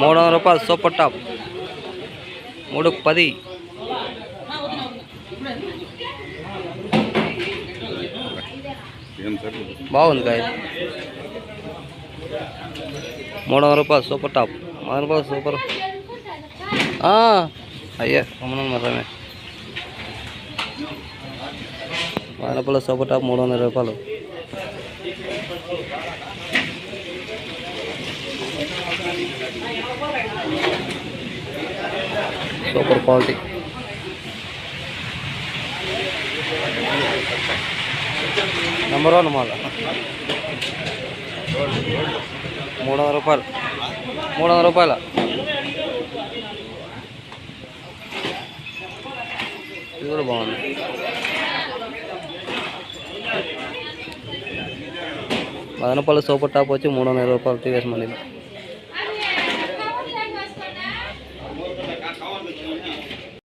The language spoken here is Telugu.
మూడు వందల రూపాయలు సూపర్ టాప్. మూడు పది. బాగుంది కాయ. మూడు వందల రూపాయలు సూపర్ టాప్. మూడు రూపాయలు సూపర్. అయ్యా మరమే మూడు సపోటా మూడు వందల రూపాయలు. Super quality. నెంబర్ వన్ మాల. మూడు వందల రూపాయలు. మూడు వందల రూపాయల. ఇది కూడా బాగుంది. మదనపల్లి సూపర్ టాప్ వచ్చి మూడు వందల రూపాయలు టీవీఎస్ మళ్ళీ